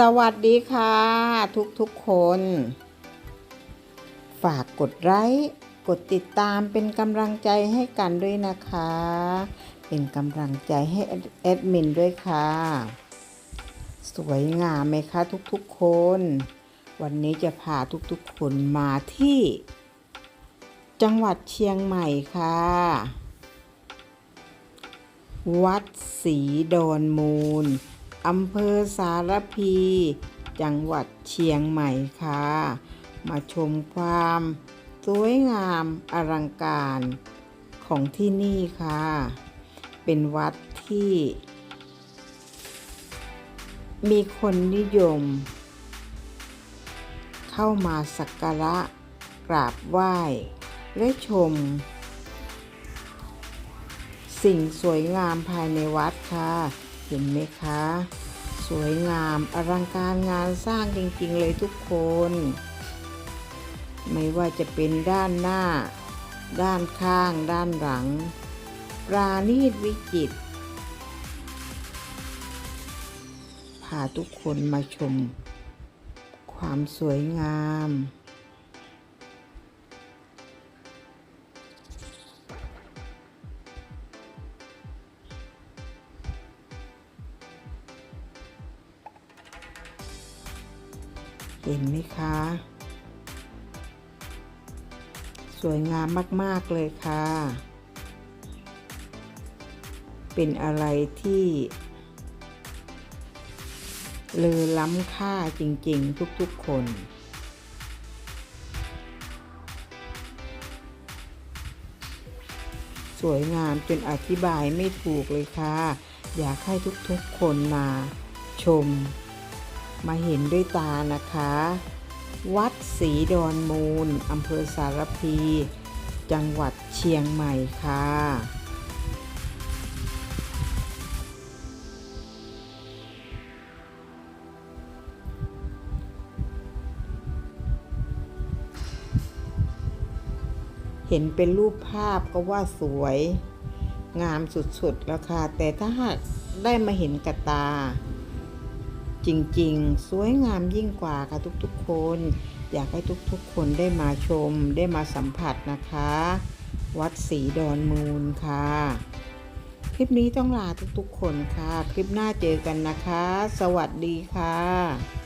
สวัสดีค่ะ ทุกๆคน ฝากกดไลค์กดติดตามเป็นกำลังใจให้กันด้วยนะคะ เป็นกำลังใจให้แอดมินด้วยค่ะ สวยงามไหมคะทุกๆคน วันนี้จะพาทุกๆคนมาที่ จังหวัดเชียงใหม่ค่ะ วัดศรีดอนมูล อำเภอสารพี จังหวัดเชียงใหม่ค่ะ มาชมความ สวยงามอลังการของที่นี่ค่ะ เป็นวัดที่ มีคนนิยม เข้ามาสักการะกราบไหว้ และชม สิ่งสวยงามภายในวัดค่ะ เห็นไหมคะ สวยงามอลังการงานสร้างจริงๆเลยทุกคน ไม่ว่าจะเป็นด้านหน้า ด้านข้างด้านหลัง ปราณีตวิจิตรพาทุกคนมาชม ความสวยงาม เห็นไหมคะ สวยงามมาก ๆ เลยค่ะ เป็นอะไรที่เลอล้ำค่าจริง ๆ ทุก ๆ คนสวยงามจนอธิบายไม่ถูกเลยค่ะ อยากให้ทุกๆคนมาชม มาเห็นด้วยตานะคะ วัดศรีดอนมูลอำเภอสารพี จังหวัดเชียงใหม่ค่ะเห็นเป็นรูปภาพก็ว่าสวย งามสุดๆ แล้วค่ะ แต่ถ้าหากได้มาเห็นกับตา จริงๆ สวยงามยิ่งกว่าค่ะทุกๆคน อยากให้ทุกๆคนได้มาชมได้มาสัมผัสนะคะ วัดศรีดอนมูลค่ะ คลิปนี้ต้องลาทุกๆคนค่ะ คลิปหน้าเจอกันนะคะ สวัสดีค่ะ